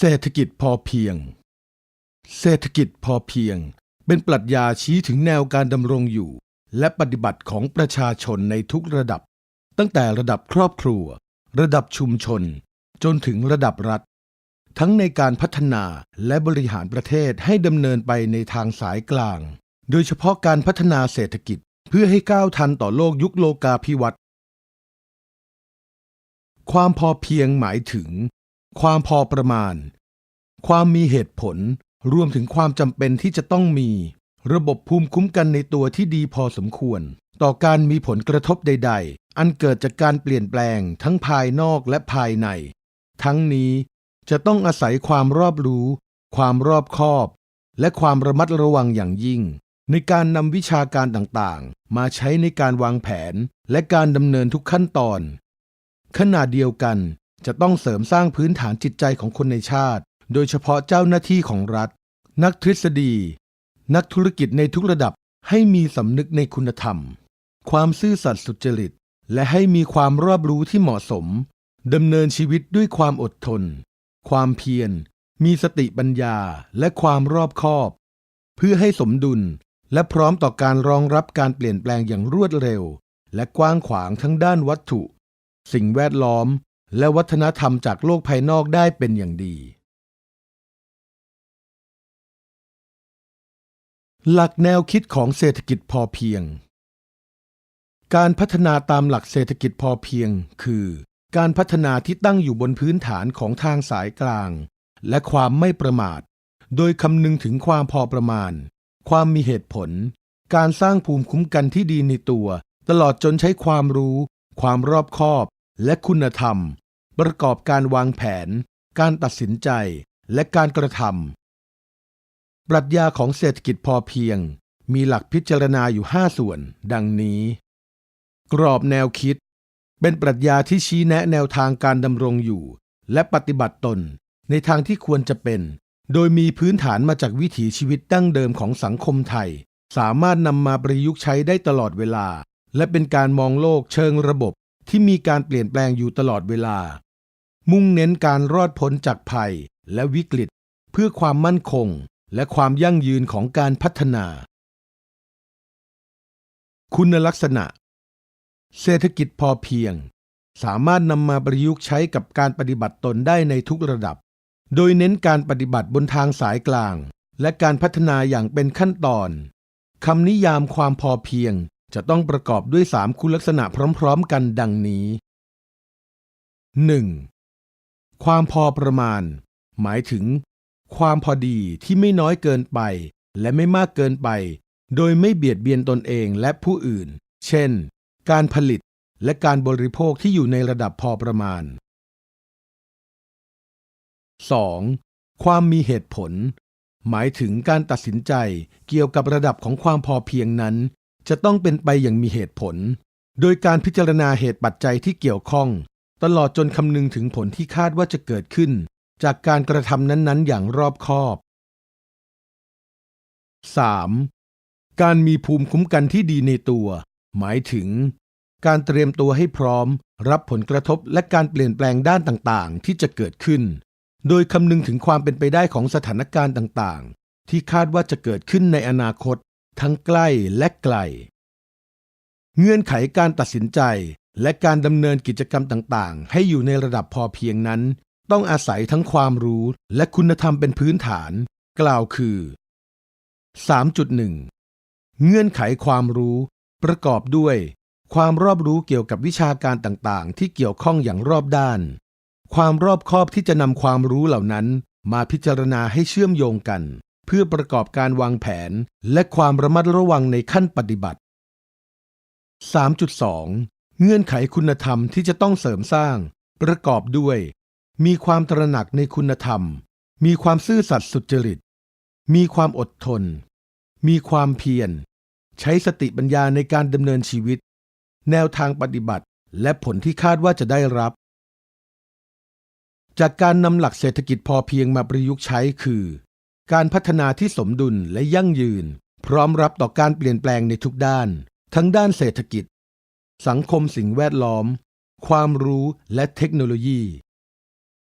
เศรษฐกิจพอเพียง เศรษฐกิจพอเพียง เป็นปรัชญาชี้ถึงแนวการดำรงอยู่ และปฏิบัติของประชาชนในทุกระดับ ตั้งแต่ระดับครอบครัว ระดับชุมชน จนถึงระดับรัฐ ทั้งในการพัฒนาและบริหารประเทศให้ดำเนินไปในทางสายกลาง โดยเฉพาะการพัฒนาเศรษฐกิจเพื่อให้ก้าวทันต่อโลกยุคโลกาภิวัตน์ความพอเพียงหมายถึง ความพอประมาณ ความมีเหตุผล รวมถึงความจำเป็นที่จะต้องมี ระบบภูมิคุ้มกันในตัวที่ดีพอสมควร ต่อการมีผลกระทบใด ๆ อันเกิดจากการเปลี่ยนแปลงทั้งภายนอกและภายใน ทั้งนี้จะต้องอาศัยความรอบรู้ ความรอบคอบ และความระมัดระวังอย่างยิ่ง ในการนำวิชาการต่างๆ มาใช้ในการวางแผนและการดำเนินทุกขั้นตอน ขณะเดียวกัน จะต้องเสริมสร้างพื้นฐานจิตใจของคนในชาติ โดยเฉพาะเจ้าหน้าที่ของรัฐ นักทฤษฎี นักธุรกิจในทุกระดับให้มีสำนึกในคุณธรรม ความซื่อสัตย์สุจริต และให้มีความรอบรู้ที่เหมาะสมดำเนินชีวิตด้วยความอดทน ความเพียร มีสติปัญญาและความรอบคอบ เพื่อให้สมดุลและพร้อมต่อการรองรับการเปลี่ยนแปลงอย่างรวดเร็ว และกว้างขวางทั้งด้านวัตถุ สิ่งแวดล้อม และวัฒนธรรมจากโลกภายนอกได้เป็นอย่างดี หลักแนวคิดของเศรษฐกิจพอเพียง การพัฒนาตามหลักเศรษฐกิจพอเพียง คือ การพัฒนาที่ตั้งอยู่บนพื้นฐานของทางสายกลาง และความไม่ประมาท โดยคำนึงถึงความพอประมาณ ความมีเหตุผล การสร้างภูมิคุ้มกันที่ดีในตัว ตลอดจนใช้ความรู้ ความรอบคอบ และคุณธรรม ประกอบการวางแผน การตัดสินใจและการกระทำปรัชญาของเศรษฐกิจพอเพียง มีหลักพิจารณาอยู่5ส่วน ดังนี้ กรอบแนวคิด เป็นปรัชญาที่ชี้แนะแนวทางการดำรงอยู่ และปฏิบัติตนในทางที่ควรจะเป็น โดยมีพื้นฐานมาจากวิถีชีวิตดั้งเดิมของสังคมไทย สามารถนำมาประยุกต์ใช้ได้ตลอดเวลา และเป็นการมองโลกเชิงระบบ ที่มีการเปลี่ยนแปลงอยู่ตลอดเวลา มุ่งเน้นการรอดพ้นจากภัยและวิกฤต เพื่อความมั่นคง และความยั่งยืนของการพัฒนา คุณลักษณะ เศรษฐกิจพอเพียง สามารถนำมาประยุกต์ใช้กับการปฏิบัติตนได้ในทุกระดับ โดยเน้นการปฏิบัติบนทางสายกลาง และการพัฒนาอย่างเป็นขั้นตอนคำนิยามความพอเพียง จะต้องประกอบด้วยสามคุณลักษณะพร้อมๆกันดังนี้ 1. ความพอประมาณ หมายถึง ความพอดีที่ไม่น้อยเกินไป และไม่มากเกินไป โดยไม่เบียดเบียนตนเองและผู้อื่น เช่น การผลิตและการบริโภคที่อยู่ในระดับพอประมาณ 2. ความมีเหตุผล หมายถึงการตัดสินใจเกี่ยวกับระดับของความพอเพียงนั้น จะต้องเป็นไปอย่างมีเหตุผล โดยการพิจารณาเหตุปัจจัยที่เกี่ยวข้อง ตลอดจนคำนึงถึงผลที่คาดว่าจะเกิดขึ้น จากการกระทำนั้นๆ อย่างรอบคอบ 3. การมีภูมิคุ้มกันที่ดีในตัว หมายถึง การเตรียมตัวให้พร้อม รับผลกระทบและการเปลี่ยนแปลงด้านต่างๆ ที่จะเกิดขึ้น โดยคำนึงถึงความเป็นไปได้ของสถานการณ์ต่างๆ ที่คาดว่าจะเกิดขึ้นในอนาคต ทั้งใกล้และไกล เงื่อนไขการตัดสินใจและการดำเนินกิจกรรมต่างๆ ให้อยู่ในระดับพอเพียงนั้น ต้องอาศัยทั้งความรู้และคุณธรรมเป็นพื้นฐาน กล่าวคือ 3.1 เงื่อนไขความรู้ ประกอบด้วย ความรอบรู้เกี่ยวกับวิชาการต่างๆ ที่เกี่ยวข้องอย่างรอบด้าน ความรอบคอบที่จะนำความรู้เหล่านั้นมาพิจารณาให้เชื่อมโยงกัน เพื่อประกอบการวางแผนและความระมัดระวังในขั้นปฏิบัติ 3.2 เงื่อนไขคุณธรรมที่จะต้องเสริมสร้าง ประกอบด้วย มีความตระหนักในคุณธรรม มีความซื่อสัตย์สุจริต มีความอดทน มีความเพียร ใช้สติปัญญาในการดำเนินชีวิต แนวทางปฏิบัติ และผลที่คาดว่าจะได้รับ จากการนำหลักเศรษฐกิจพอเพียงมาประยุกต์ใช้คือ การพัฒนาที่สมดุลและยั่งยืน พร้อมรับต่อการเปลี่ยนแปลงในทุกด้าน ทั้งด้านเศรษฐกิจ สังคมสิ่งแวดล้อม ความรู้และเทคโนโลยี